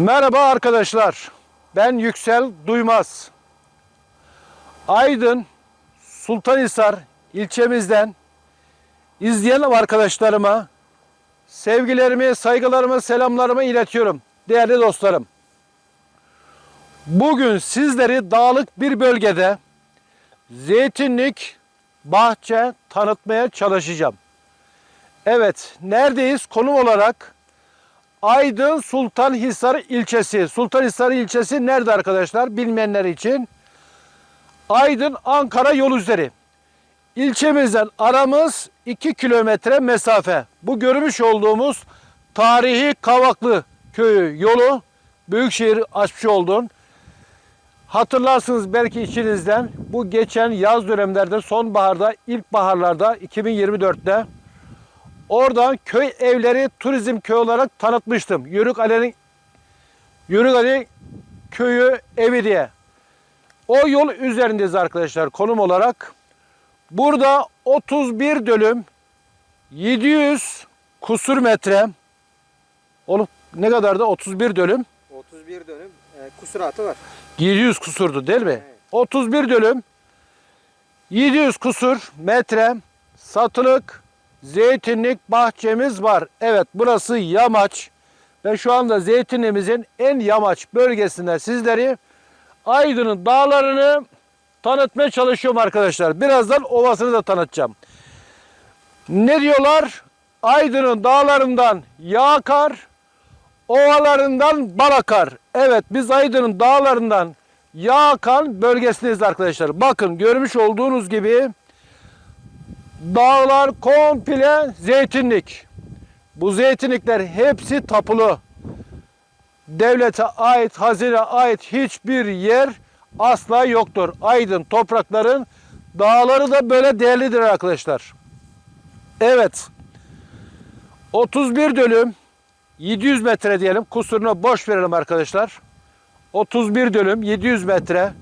Merhaba arkadaşlar. Ben Yüksel Duymaz. Aydın Sultanhisar ilçemizden izleyen arkadaşlarıma sevgilerimi, saygılarımı, selamlarımı iletiyorum. Değerli dostlarım. Bugün sizleri dağlık bir bölgede zeytinlik bahçe tanıtmaya çalışacağım. Evet, neredeyiz? Konum olarak Aydın Sultanhisar ilçesi. Sultanhisar ilçesi nerede arkadaşlar? Bilmeyenler için. Aydın Ankara yol üzeri. İlçemizden aramız 2 kilometre mesafe. Bu görmüş olduğumuz tarihi Kavaklı köyü yolu Büyükşehir açmış oldun. Hatırlarsınız belki içinizden bu geçen yaz dönemlerde sonbaharda ilkbaharlarda 2024'te Oradan köy evleri turizm köyü olarak tanıtmıştım. Yörük Ali'nin Yörük Ali köyü evi diye. O yol üzerindeyiz arkadaşlar konum olarak. Burada 31 dönüm 700 kusur metre olup ne kadar da 31 dönüm 31 dönüm e, kusuratı var. 700 kusurdu değil mi? Evet. 31 dönüm 700 kusur metre satılık zeytinlik bahçemiz var. Evet burası yamaç ve şu anda zeytinliğimizin en yamaç bölgesinde sizleri Aydın'ın dağlarını tanıtmaya çalışıyorum arkadaşlar. Birazdan ovasını da tanıtacağım. Ne diyorlar? Aydın'ın dağlarından yağ akar, ovalarından bal akar. Evet biz Aydın'ın dağlarından yağ akan bölgesindeyiz arkadaşlar. Bakın görmüş olduğunuz gibi dağlar komple zeytinlik. Bu zeytinlikler hepsi tapulu. Devlete ait, hazine ait hiçbir yer asla yoktur. Aydın toprakların dağları da böyle değerlidir arkadaşlar. Evet. 31 dönüm 700 metre diyelim. Kusuruna boş verelim arkadaşlar. 31 dönüm 700 metre.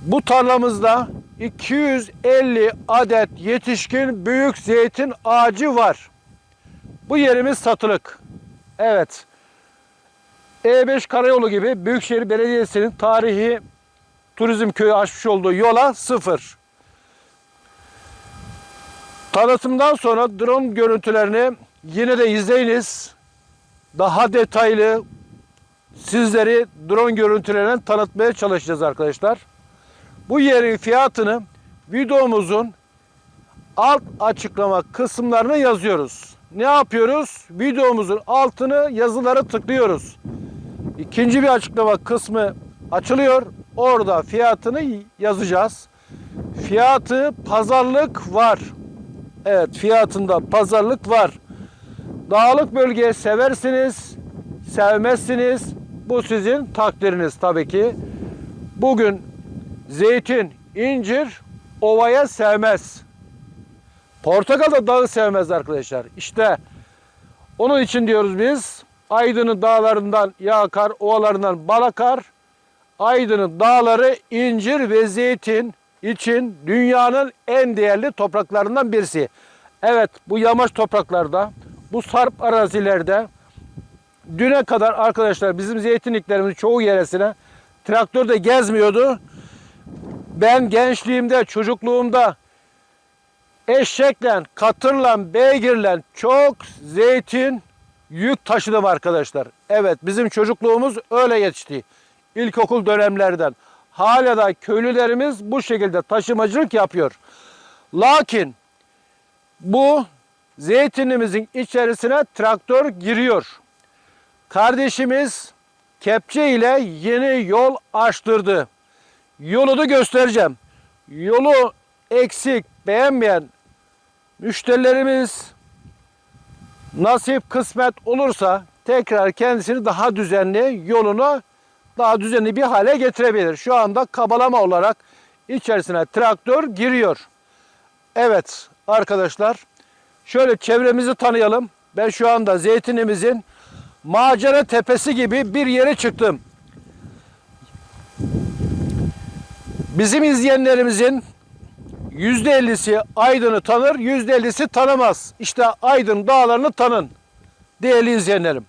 Bu tarlamızda 250 adet yetişkin büyük zeytin ağacı var. Bu yerimiz satılık. Evet. E5 Karayolu gibi Büyükşehir Belediyesi'nin tarihi turizm köyü açmış olduğu yola sıfır. Tanıtımdan sonra drone görüntülerini yine de izleyiniz. Daha detaylı sizleri drone görüntülerinden tanıtmaya çalışacağız arkadaşlar. Bu yerin fiyatını videomuzun alt açıklama kısımlarına yazıyoruz. Ne yapıyoruz? Videomuzun altını yazıları tıklıyoruz. İkinci bir açıklama kısmı açılıyor. Orada fiyatını yazacağız. Fiyatı pazarlık var. Evet fiyatında pazarlık var. Dağlık bölgeyi seversiniz, sevmezsiniz. Bu sizin takdiriniz tabii ki. Bugün zeytin, incir ovaya sevmez. Portakal da dağı sevmez arkadaşlar. İşte onun için diyoruz biz Aydın'ın dağlarından yağ akar, ovalarından bal akar. Aydın'ın dağları incir ve zeytin için dünyanın en değerli topraklarından birisi. Evet bu yamaç topraklarda, bu sarp arazilerde düne kadar arkadaşlar bizim zeytinliklerimizin çoğu yeresine traktör de gezmiyordu. Ben gençliğimde, çocukluğumda eşekle, katırla, beygirle çok zeytin yük taşıdım arkadaşlar. Evet bizim çocukluğumuz öyle yetişti. İlkokul dönemlerden. Hala da köylülerimiz bu şekilde taşımacılık yapıyor. Lakin bu zeytinimizin içerisine traktör giriyor. Kardeşimiz kepçe ile yeni yol açtırdı. Yolu da göstereceğim. Yolu eksik, beğenmeyen müşterilerimiz nasip kısmet olursa tekrar kendisini daha düzenli yolunu daha düzenli bir hale getirebilir. Şu anda kabalama olarak içerisine traktör giriyor. Evet arkadaşlar şöyle çevremizi tanıyalım. Ben şu anda zeytinimizin macera tepesi gibi bir yere çıktım. Bizim izleyenlerimizin %50'si Aydın'ı tanır, %50'si tanımaz. İşte Aydın dağlarını tanın değerli izleyenlerim.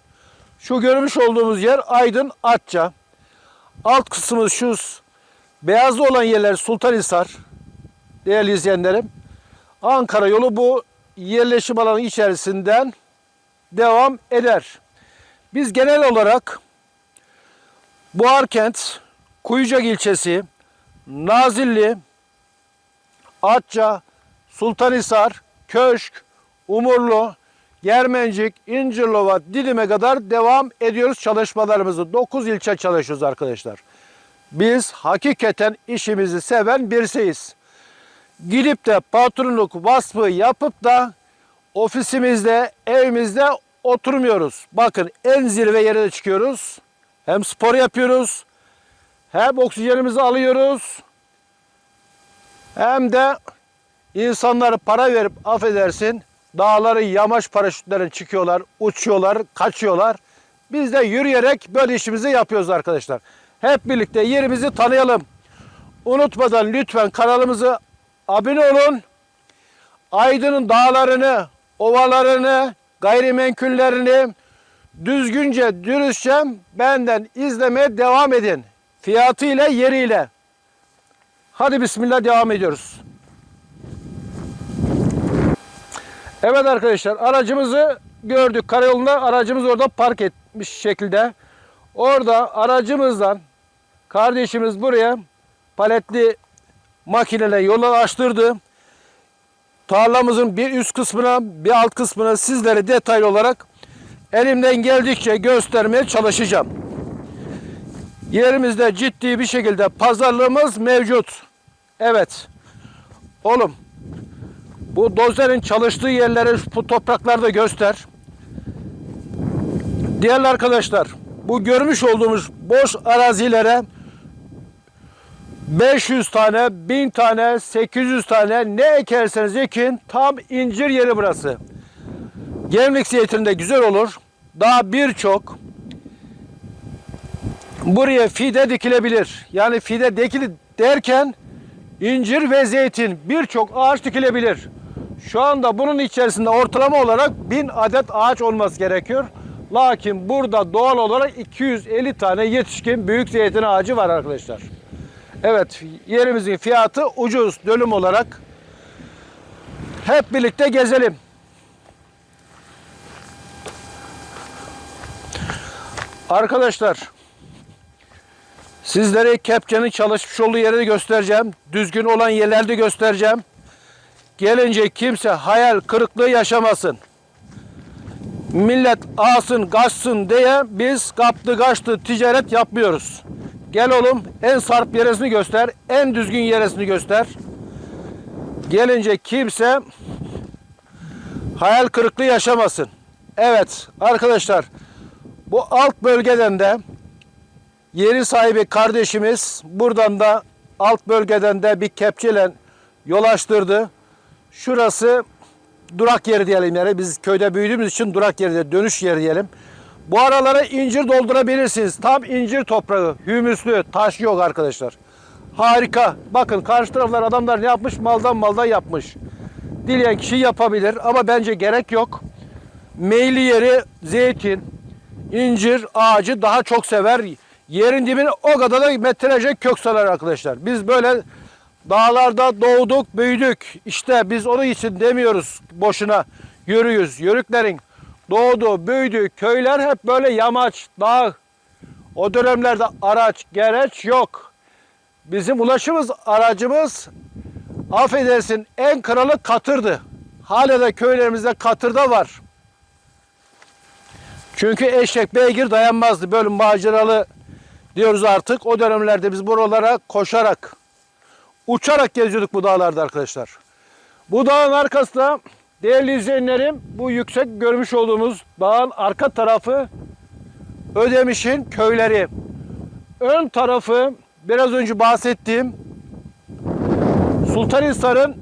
Şu görmüş olduğumuz yer Aydın Atça. Alt kısmı şu beyazlı olan yerler Sultanhisar. Değerli izleyenlerim. Ankara yolu bu yerleşim alanı içerisinden devam eder. Biz genel olarak Buharkent, Kuyucak ilçesi, Nazilli, Atça, Sultanhisar, Köşk, Umurlu, Germencik, İncirlova, Didim'e kadar devam ediyoruz çalışmalarımızı. 9 ilçe çalışıyoruz arkadaşlar. Biz hakikaten işimizi seven birisiyiz. Gidip de patronluk vasfı yapıp da ofisimizde, evimizde oturmuyoruz. Bakın en zirve yere de çıkıyoruz. Hem spor yapıyoruz, hem oksijenimizi alıyoruz, hem de insanları para verip affedersin dağları yamaç paraşütlerine çıkıyorlar, uçuyorlar, kaçıyorlar. Biz de yürüyerek böyle işimizi yapıyoruz arkadaşlar. Hep birlikte yerimizi tanıyalım. Unutmadan lütfen kanalımızı abone olun. Aydın'ın dağlarını, ovalarını, gayrimenkullerini düzgünce, dürüstçe benden izlemeye devam edin. Fiyatıyla, yeriyle. Hadi bismillah devam ediyoruz. Evet arkadaşlar aracımızı gördük. Karayolunda aracımız orada park etmiş şekilde. Orada aracımızdan kardeşimiz buraya paletli makineyle yolu açtırdı. Tarlamızın bir üst kısmına bir alt kısmına sizlere detaylı olarak elimden geldikçe göstermeye çalışacağım. Yerimizde ciddi bir şekilde pazarlığımız mevcut. Evet. Oğlum bu dozerin çalıştığı yerleri bu topraklarda göster. Değerli arkadaşlar, bu görmüş olduğumuz boş arazilere 500 tane, 1000 tane, 800 tane ne ekerseniz ekin tam incir yeri burası. Gemlik zeytini de güzel olur. Daha birçok buraya fide dikilebilir. Yani fide dikili derken incir ve zeytin birçok ağaç dikilebilir. Şu anda bunun içerisinde ortalama olarak 1000 adet ağaç olması gerekiyor. Lakin burada doğal olarak 250 tane yetişkin büyük zeytin ağacı var arkadaşlar. Evet yerimizin fiyatı ucuz dönüm olarak. Hep birlikte gezelim. Arkadaşlar sizlere kepçenin çalışmış olduğu yeri göstereceğim. Düzgün olan yerlerde göstereceğim. Gelince kimse hayal kırıklığı yaşamasın. Millet alsın kaçsın diye biz kaptı kaçtı ticaret yapmıyoruz. Gel oğlum en sarp yeresini göster. En düzgün yeresini göster. Gelince kimse hayal kırıklığı yaşamasın. Evet arkadaşlar bu alt bölgeden de yeri sahibi kardeşimiz buradan da alt bölgeden de bir kepçeyle yol açtırdı. Şurası durak yeri diyelim yani biz köyde büyüdüğümüz için durak yeri de dönüş yeri diyelim. Bu aralara incir doldurabilirsiniz. Tam incir toprağı, hümüslü, taş yok arkadaşlar. Harika. Bakın karşı taraflar adamlar ne yapmış? Maldan maldan yapmış. Dileyen kişi yapabilir ama bence gerek yok. Meyli yeri zeytin, incir ağacı daha çok sever. Yerin dibine o kadar da metrelerce kök salar arkadaşlar. Biz böyle dağlarda doğduk, büyüdük. İşte biz onun için demiyoruz boşuna. Yürüyüz. Yörüklerin doğduğu, büyüdüğü köyler hep böyle yamaç, dağ. O dönemlerde araç, gereç yok. Bizim ulaşımız, aracımız affedersin en kralı katırdı. Hala da köylerimizde katırda var. Çünkü eşek beygir dayanmazdı. Böyle maceralı diyoruz artık. O dönemlerde biz buralara koşarak, uçarak geziyorduk bu dağlarda arkadaşlar. Bu dağın arkasında değerli izleyenlerim bu yüksek görmüş olduğumuz dağın arka tarafı Ödemiş'in köyleri. Ön tarafı biraz önce bahsettiğim Sultanhisar'ın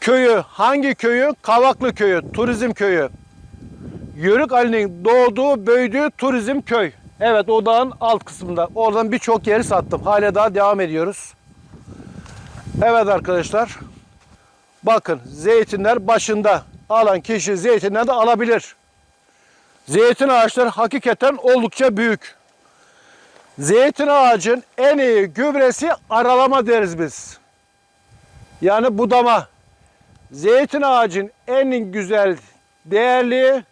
köyü. Hangi köyü? Kavaklı köyü, turizm köyü. Yörük Ali'nin doğduğu, büyüdüğü turizm köy. Evet o dağın alt kısmında. Oradan birçok yeri sattım. Hala daha devam ediyoruz. Evet arkadaşlar. Bakın zeytinler başında. Alan kişi zeytinler de alabilir. Zeytin ağaçları hakikaten oldukça büyük. Zeytin ağacın en iyi gübresi aralama deriz biz. Yani budama. Zeytin ağacın en güzel, değerli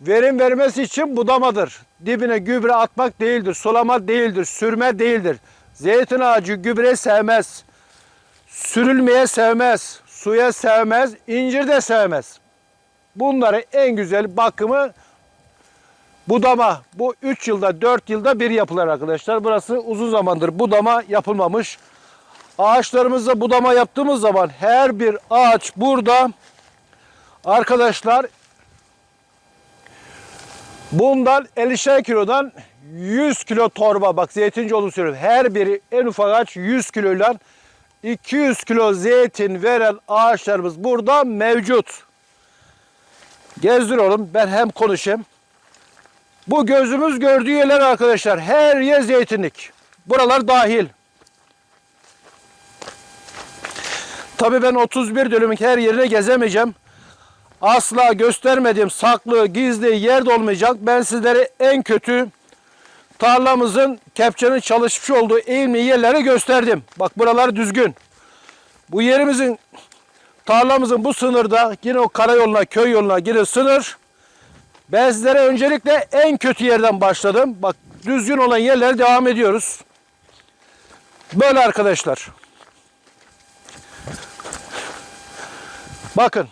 verim vermesi için budamadır. Dibine gübre atmak değildir, sulama değildir, sürme değildir. Zeytin ağacı gübre sevmez. Sürülmeye sevmez, suya sevmez, incir de sevmez. Bunların en güzel bakımı budama. Bu 3 yılda 4 yılda bir yapılır arkadaşlar. Burası uzun zamandır budama yapılmamış. Ağaçlarımızda budama yaptığımız zaman her bir ağaç burada arkadaşlar bundan 50'şer kilodan 100 kilo torba bak zeytinci olduğunu söylüyorum. Her biri en ufak ağaç 100 kiloyla 200 kilo zeytin veren ağaçlarımız burada mevcut. Gezdiriyorum ben hem konuşayım. Bu gözümüz gördüğü yerler arkadaşlar her yer zeytinlik. Buralar dahil. Tabii ben 31 dönümün her yerine gezemeyeceğim. Asla göstermediğim saklı, gizli yer de olmayacak. Ben sizlere en kötü tarlamızın kepçenin çalışmış olduğu eğimli yerleri gösterdim. Bak buralar düzgün. Bu yerimizin tarlamızın bu sınırda yine o karayoluna, köy yoluna yine sınır. Ben sizlere öncelikle en kötü yerden başladım. Bak düzgün olan yerlere devam ediyoruz. Böyle arkadaşlar. Bakın.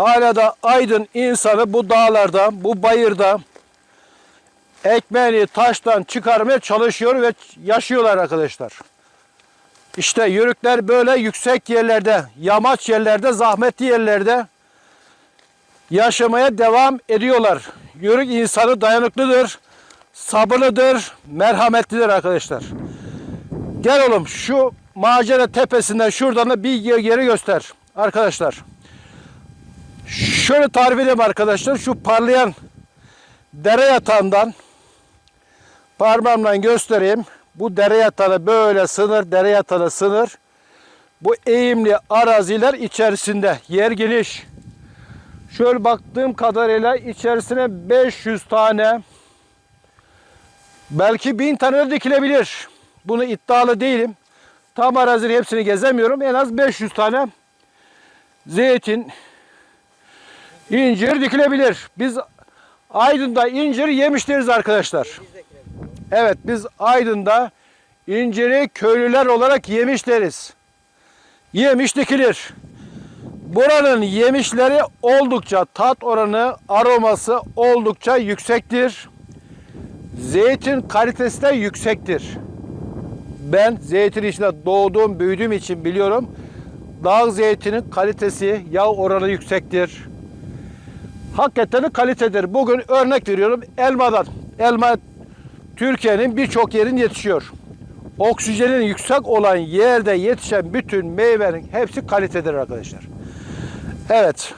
Hala da Aydın insanı bu dağlarda, bu bayırda ekmeğini taştan çıkarmaya çalışıyor ve yaşıyorlar arkadaşlar. İşte yörükler böyle yüksek yerlerde, yamaç yerlerde, zahmetli yerlerde yaşamaya devam ediyorlar. Yörük insanı dayanıklıdır, sabırlıdır, merhametlidir arkadaşlar. Gel oğlum şu macera tepesinden şuradan da bir yeri göster arkadaşlar. Şöyle tarif edeyim arkadaşlar. Şu parlayan dere yatağından parmağımla göstereyim. Bu dere yatağı böyle sınır, dere yatağı sınır. Bu eğimli araziler içerisinde yer geniş. Şöyle baktığım kadarıyla içerisine 500 tane belki 1000 tane de dikilebilir. Bunu iddialı değilim. Tam arazinin hepsini gezemiyorum. En az 500 tane zeytin, incir dikilebilir. Biz Aydın'da incir yemişleriz arkadaşlar. Evet biz Aydın'da inciri köylüler olarak yemişleriz. Yemiş dikilir. Buranın yemişleri oldukça tat oranı, aroması oldukça yüksektir. Zeytin kalitesi de yüksektir. Ben zeytin içinde doğduğum, büyüdüğüm için biliyorum. Dağ zeytinin kalitesi, yağ oranı yüksektir. Hakikaten kalitedir. Bugün örnek veriyorum elmadan. Elma Türkiye'nin birçok yerin yetişiyor. Oksijenin yüksek olan yerde yetişen bütün meyvenin hepsi kalitedir arkadaşlar. Evet.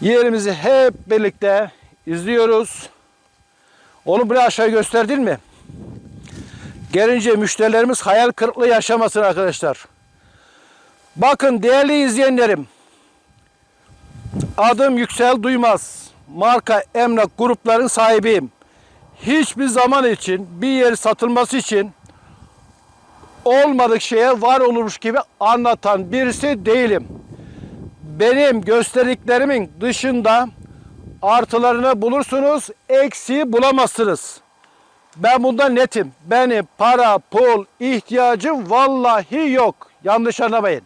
Yerimizi hep birlikte izliyoruz. Onu buraya aşağı gösterdin mi? Gelince müşterilerimiz hayal kırıklığı yaşamasın arkadaşlar. Bakın değerli izleyenlerim. Adım Yüksel Duymaz. Marka emlak grupların sahibiyim. Hiçbir zaman için bir yer satılması için olmadık şeye var olurmuş gibi anlatan birisi değilim. Benim gösterdiklerimin dışında artılarını bulursunuz, eksiği bulamazsınız. Ben bundan netim. Benim para, pul ihtiyacım vallahi yok. Yanlış anlamayın.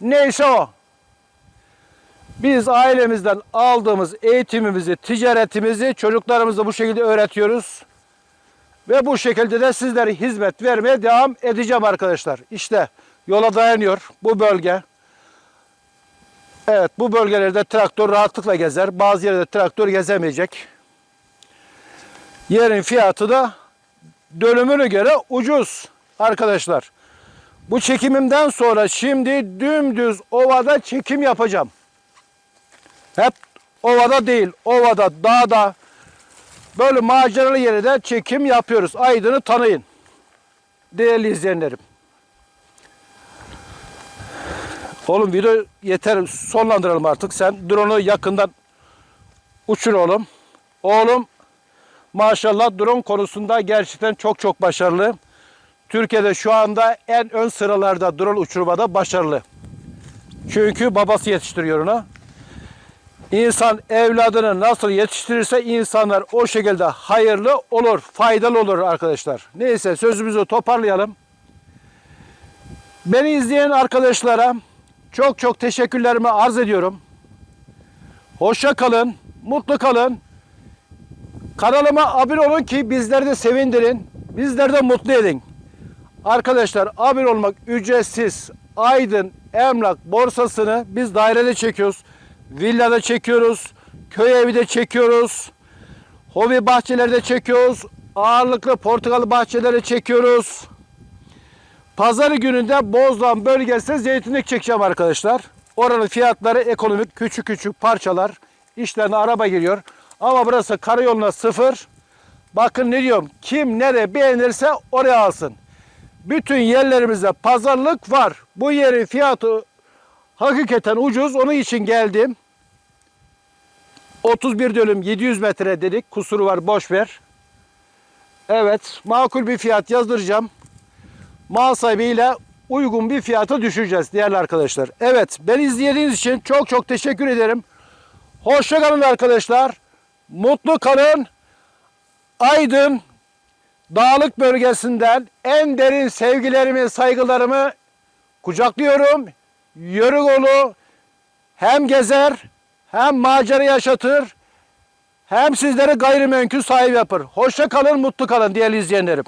Neyse o. Biz ailemizden aldığımız eğitimimizi, ticaretimizi çocuklarımıza bu şekilde öğretiyoruz. Ve bu şekilde de sizlere hizmet vermeye devam edeceğim arkadaşlar. İşte yola dayanıyor bu bölge. Evet bu bölgelerde traktör rahatlıkla gezer. Bazı yerde traktör gezemeyecek. Yerin fiyatı da dönümüne göre ucuz arkadaşlar. Bu çekimimden sonra şimdi dümdüz ovada çekim yapacağım. Hep ovada değil, ovada, dağda böyle maceralı yerde çekim yapıyoruz. Aydın'ı tanıyın. değerli izleyenlerim. Oğlum video yeter sonlandıralım artık. Sen drone'u yakından uçur oğlum. Oğlum maşallah drone konusunda gerçekten çok çok başarılı. Türkiye'de şu anda en ön sıralarda drone uçurmada başarılı. Çünkü babası yetiştiriyor onu. İnsan evladını nasıl yetiştirirse insanlar o şekilde hayırlı olur, faydalı olur arkadaşlar. Neyse sözümüzü toparlayalım. Beni izleyen arkadaşlara çok çok teşekkürlerimi arz ediyorum. Hoşça kalın, mutlu kalın. Kanalıma abone olun ki bizleri de sevindirin, bizleri de mutlu edin. Arkadaşlar abone olmak ücretsiz. Aydın Emlak borsasını biz dairede çekiyoruz. Villada çekiyoruz. Köy evi de çekiyoruz. Hobi bahçelerde çekiyoruz. Ağırlıklı portakal bahçeleri çekiyoruz. Pazarı gününde Bozdoğan bölgesinde zeytinlik çekeceğim arkadaşlar. Oranın fiyatları ekonomik küçük küçük parçalar. İşlerine araba giriyor. Ama burası karayoluna sıfır. Bakın ne diyorum. Kim nereye beğenirse oraya alsın. Bütün yerlerimizde pazarlık var. Bu yerin fiyatı hakikaten ucuz. Onun için geldim. 31 dönüm 700 metre dedik. Kusuru var boş ver. Evet makul bir fiyat yazdıracağım. Mal sahibiyle uygun bir fiyata düşeceğiz değerli arkadaşlar. Evet beni izlediğiniz için çok çok teşekkür ederim. Hoşça kalın arkadaşlar. Mutlu kalın. Aydın Dağlık bölgesinden en derin sevgilerimi, saygılarımı kucaklıyorum. Yörükoğlu hem gezer hem macera yaşatır hem sizleri gayrimenkul sahibi yapar. Hoşça kalın, mutlu kalın değerli izleyenlerim.